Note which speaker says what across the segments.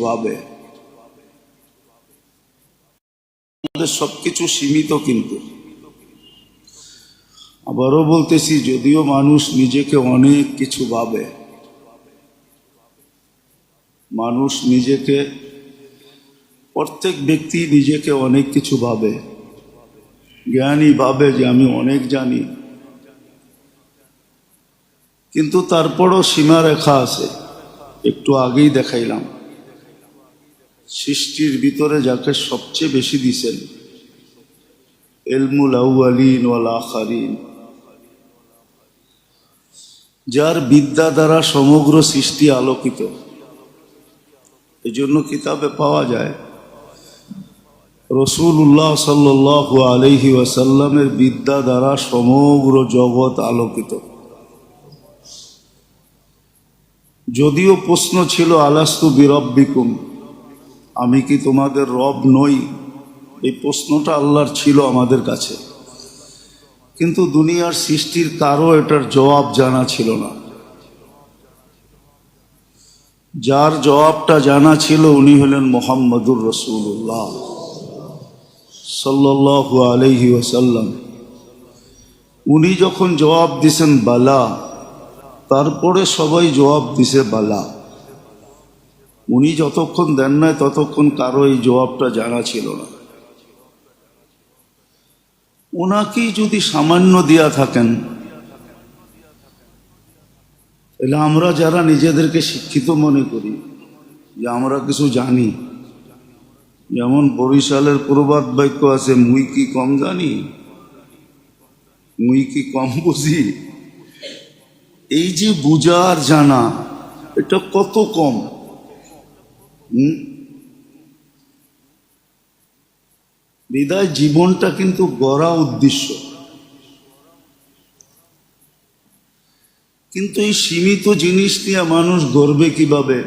Speaker 1: ভাবে। আমাদের সবকিছু সীমিত কিন্তু। আবারও বলতেছি, যদিও মানুষ নিজেকে অনেক কিছু ভাবে, মানুষ নিজেকে, প্রত্যেক ব্যক্তি নিজেকে অনেক কিছু ভাবে। জ্ঞানী ভাবে যে আমি অনেক জানি। কিন্তু তারপরও সীমারেখা আছে। একটু আগেই দেখাইলাম। সৃষ্টির ভিতরে যাকে সবচেয়ে বেশি দিছেন। এলমুল আউআলিন ওয়াল আখারিন। যার বিদ্যা দ্বারা সমগ্র সৃষ্টি আলোকিত। এই জন্য কিতাবে পাওয়া যায় রসুল্লাহ সাল্লাহ আলহি ওয়াসাল্লামের বিদ্যা দ্বারা সমগ্র জগৎ আলোকিত। যদিও প্রশ্ন ছিল, আলাস্তু বিরব্বিকুম? আমি কি তোমাদের রব নই? এই প্রশ্নটা আল্লাহর ছিল আমাদের কাছে। কিন্তু দুনিয়ার সৃষ্টির কারও এটার জবাব জানা ছিল না। যার জবাবটা জানা ছিল উনি হলেন মোহাম্মদুর রসুল্লাহ সাল্লাহ আলহি ওসাল্লাম উনি যখন জবাব দিছেন বালা, তারপরে সবাই জবাব দিছে বালা। উনি যতক্ষণ দেন নাই, ততক্ষণ কারও এই জবাবটা জানা ছিল না। ওনাকেই যদি সামান্য দিয়া থাকেন, তাহলে আমরা যারা নিজেদেরকে শিক্ষিত মনে করি, যে আমরা কিছু জানি, যেমন বরিশালের প্রবাদ বাক্য আছে, মুই কি কম জানি? মুই কি কম বুঝি? এই যে বুঝার জানা, এটা কত কম? বিদায় জীবনটা কিন্তু গড়া উদ্দেশ্য। কিন্তু এই সীমিত জিনিস নিয়ে মানুষ গড়বে কীভাবে?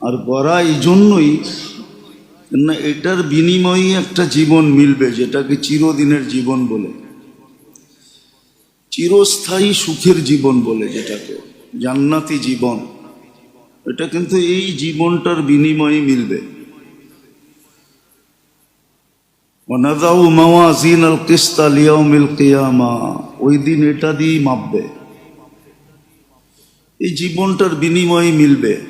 Speaker 1: আর গড়া এই জন্যই না, এটার বিনিময়ে একটা জীবন মিলবে, যেটাকে চিরদিনের জীবন বলে। চিরস্থায়ী সুখের জীবন বলে যেটাকে, জান্নাতি জীবন। এটা কিন্তু এই জীবনটার বিনিময়ে মিলবে। ওনাদাউ মাওয়াজিন আল কিস্তা লিয়াউমিল কিয়ামা, ওই দিন এটা দিয়েই মাপবে। এই জীবনটার বিনিময়ে মিলবে।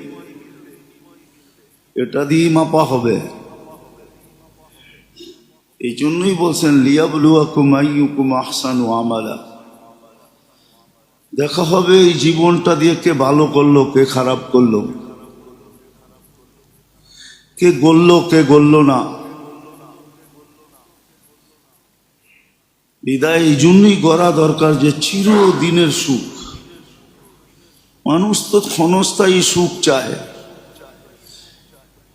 Speaker 1: এটা দিয়েই মাপা হবে। এই জন্যই বলছেন, লিয়াবলুয়াকুম আইয়ুকুম আহসানু আমালা। দেখা হবে এই জীবনটা দিয়ে কে ভালো করল, কে খারাপ করল। কে গললো কে গললো না। বিদায় এই জন্যই করা দরকার যে চিরদিনের সুখ। মানুষ তো ক্ষণস্থায়ী সুখ চায়।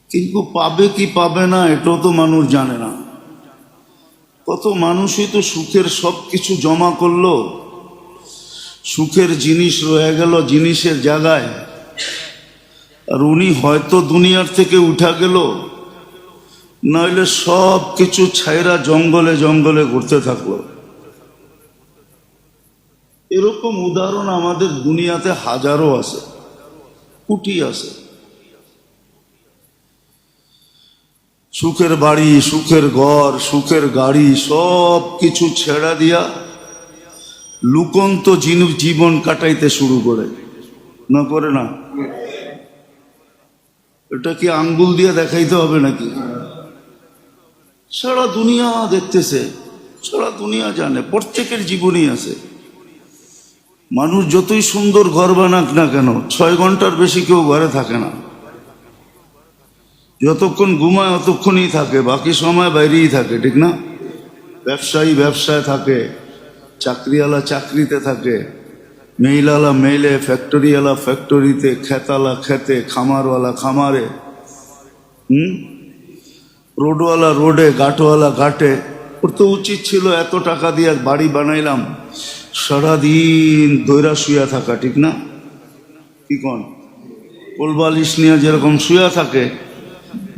Speaker 1: কিন্তু পাবে কি পাবে না, এটাও তো মানুষ জানে না। কত মানুষই তো সুখের সব কিছু জমা করল। সুখের জিনিস রয়ে গেল জিনিসের জায়গায়। আর উনি হয়তো দুনিয়ার থেকে উঠা গেল, নইলে সব কিছু ছাইরা জঙ্গলে জঙ্গলে ঘুরতে থাকল। এরকম উদাহরণ আমাদের দুনিয়াতে হাজারো আছে, কুটি আছে। সুখের বাড়ি, সুখের ঘর, সুখের গাড়ি, সব কিছু ছেড়া দিয়া লুকন্ত জীবন কাটাইতে শুরু করে। না করে না? এটা কি আঙ্গুল দিয়ে দেখাইতে হবে নাকি? সারা দুনিয়া দেখতেছে, সারা দুনিয়া জানে, প্রত্যেকের জীবনই আছে। মানুষ যতই সুন্দর ঘর বানাক না কেন, ছয় ঘণ্টার বেশি কেউ ঘরে থাকে না। যতক্ষণ ঘুমায় অতক্ষণই থাকে, বাকি সময় বাইরেই থাকে, ঠিক না? ব্যবসায়ী ব্যবসায় থাকে। চাকরিওয়ালা চাকরিতে থাকে, মেইলালা মেইলে ফ্যাক্টরিওয়ালা ফ্যাক্টরিতে, খেতালা খেতে, খামারওয়ালা খামারে, হুম? রোডওয়ালা রোডে গাটওয়ালা ঘাটে। ওর তো উচিত ছিল এত টাকা দিয়ে বাড়ি বানাইলাম। সারাদিন দৈরা শুয়া থাকা, ঠিক না? কি কন? কোলবালিশ নিয়ে যেরকম শুয়া থাকে,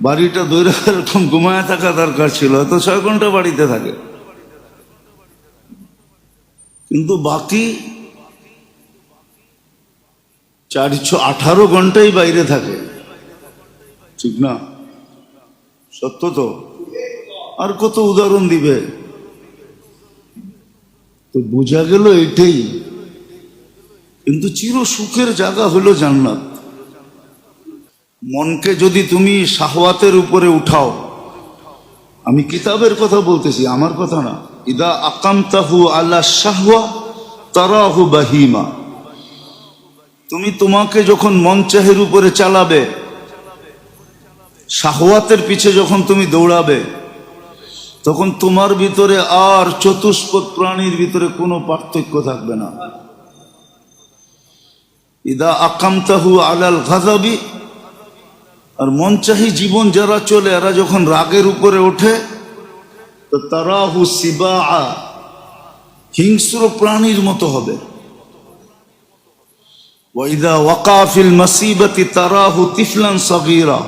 Speaker 1: বাড়িটা দৈরা এরকম ঘুমায় থাকা দরকার ছিল এত ছয় ঘণ্টা বাড়িতে থাকে। কিন্তু বাকি চারশো আঠারো ঘন্টাই বাইরে থাকে। ঠিক না? সত্য তো? আর কত উদাহরণ দিবে? তো বোঝা গেল এটাই। কিন্তু চির সুখের জায়গা হলো জান্নাত। মনকে যদি তুমি শাহওয়াতের উপরে উঠাও, আমি কিতাবের কথা বলতেছি, আমার কথা না। ইদা আকামতাহু আল্লাহ শাহওয়া তারাহু বাহিমা। তুমি তোমাকে যখন মন চাহের উপরে চালাবে, শাহওয়াতের পিছে যখন তুমি দৌড়াবে, তখন তোমার ভিতরে আর চতুষ্পদ প্রাণীর ভিতরে কোনো পার্থক্য থাকবে না। ইদা আকামতাহু আলাল গাজাবি আর মন চাহি জীবন যারা চলে, এরা যখন রাগের উপরে ওঠে তারাহু সিবা হিংস্র প্রাণীর মতো হবে। ওয়াইদা ওয়াকাফিল মাসিবতি তারাহু তিফলান সগীরা।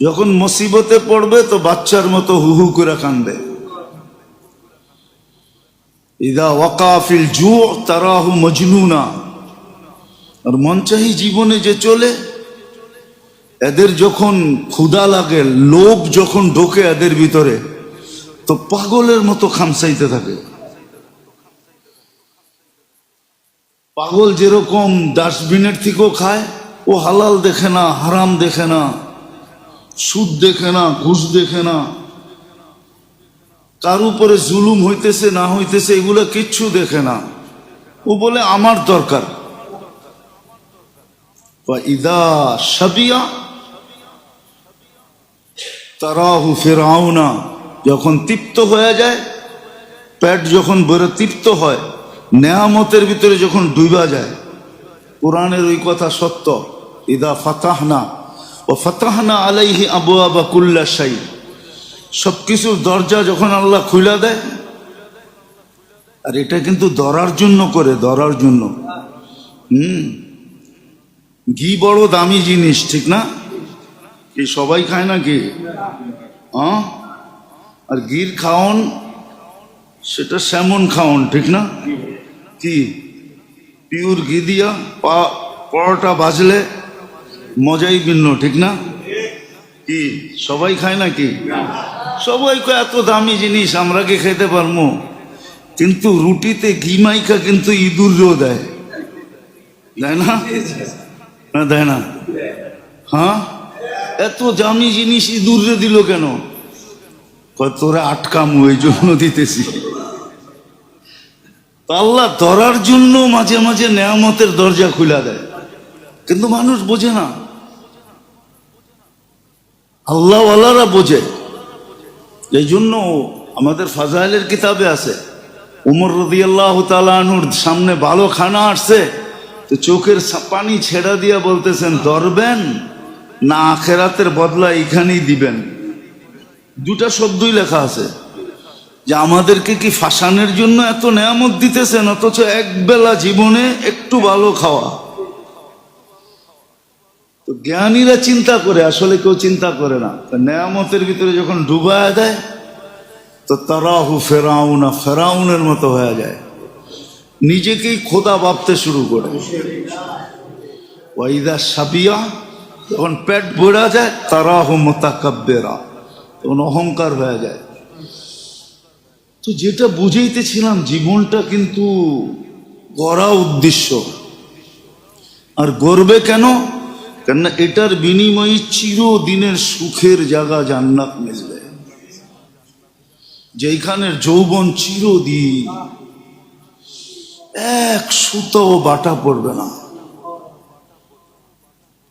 Speaker 1: যখন মুসিবতে পড়বে তো বাচ্চার মতো হু হু করে কান্দে ইদা ওয়াকাফিল জু তারাহু মজনুনা। আর মনচাহি জীবনে যে চলে, এদের যখন ক্ষুধা লাগে, লোভ যখন ঢোকে এদের ভিতরে তো পাগলের মতো খামসাইতে থাকে। পাগল যেরকম ডাস্টবিনের থেকেও খায়, ও হালাল দেখে না, হারাম দেখে না, সুদ দেখে না, ঘুষ দেখে না। কার উপরে জুলুম হইতেছে, না হইতেছে, এগুলো কিচ্ছু দেখে না। ও বলে, আমার দরকার। বা ইদা সাবিয়া তারা তারাহু ফেরাউনা। যখন তৃপ্ত হয়ে যায়, পেট যখন বেরো তৃপ্ত হয়, নেয়ামতের ভিতরে যখন ডুবা যায়, কোরআনের ওই কথা সত্য, ইদা ফাতাহনা, ও ফাতাহনা আলাইহি আবু আবা কুল্লা সাই সব কিছুর দরজা যখন আল্লাহ খুলে দেয়, আর এটা কিন্তু ধরার জন্য করে, ধরার জন্য। হুম ঘি বড় দামি জিনিস, ঠিক না? কি সবাই খায় না কি হ্যাঁ আর গির খাওন, সেটা স্যামন খাওন, ঠিক না? কি? পিওর ঘি দিয়া পা, পরোটা বাজলে মজাই ভিন্ন, ঠিক না? কি? সবাই খায় না কি সবাই এত দামি জিনিস, আমরা কি খেতে পারব? কিন্তু রুটিতে ঘি মাইকা কিন্তু ইঁদুরও দেয়। দেয় না? দেয় না? হ্যাঁ? এত দামি জিনিস ইঁদুরে দিল কেন? তোরা আটকাম ওই জন্য দিতেছি। আল্লাহ ধরার জন্য মাঝে মাঝে নেয়ামতের দরজা খুলে দেয়। কিন্তু মানুষ বোঝে না। আল্লাহওয়ালারা বোঝে। এই জন্য আমাদের ফাজাইলের কিতাবে আছে, উমর রদি আল্লাহ তালানুর সামনে ভালো খানা আসছে, তো চোখের পানি ছেড়া দিয়া বলতেছেন, ধরবেন না আখেরাতের বদলা এখানেই দিবেন। দুটা শব্দই লেখা আছে। যে আমাদেরকে কি ফাঁসানোর জন্য এত নেয়ামত দিতেছেন? অথচ একবেলা জীবনে একটু ভালো খাওয়া। তো জ্ঞানীরা চিন্তা করে, আসলে কেউ চিন্তা করে না। নেয়ামতের ভিতরে যখন ডুবায় দেয় তো তারাহু ফেরাউনা ফেরাউনের মতো হয়ে যায়। নিজেকেই খোদা ভাবতে শুরু করে। ওয়াইদা সাবিয়া, যখন পেট বোড়া যায়, তারাহু মোতাকাব্বেরা। তখন অহংকার হয়ে যায়। তো যেটা বুঝাইতেছিলাম, জীবনটা কিন্তু গড়া উদ্দেশ্য। আর গর্বে কেন? কেননা এটার বিনিময়ে চিরদিনের সুখের জায়গা জান্নাত মিলবে। যেখানের যৌবন চিরদিন এক সুতো বাটা পড়বে না।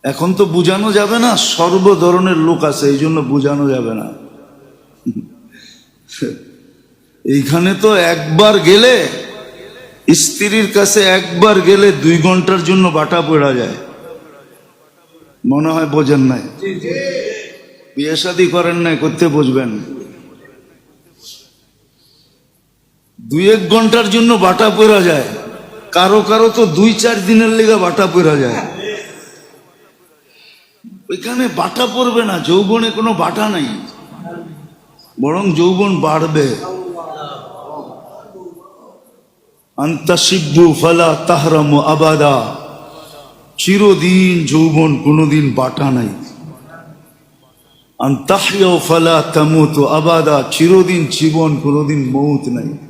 Speaker 1: এখন তো বুঝানো যাবে না সর্ব ধরনের লোক আছে, এই জন্য বুঝানো যাবে না। এইখানে তো একবার গেলে, স্ত্রীর কাছে একবার গেলে দুই ঘণ্টার জন্য বাটা পড়া যায়। মনে হয় বোঝেন নাই? বিয়ে শাদি করেন নাই, করতে বুঝবেন। দুই এক ঘণ্টার জন্য বাটা পড়া যায়। কারও কারও তো দুই চার দিনের লেগে বাটা পড়া যায়। ওইখানে বাটা পড়বে না, যৌবনে কোনো বাটা নাই। বরং যৌবন বাড়বে। আন্তাসিব্বু ফালা তাহরামু আবাদা। চিরদিন যৌবন কোনোদিন বাটা নাই। আন্তাহিয়াও ফালা তামুত আবাদা। চিরদিন জীবন কোনোদিন মৌত নাই।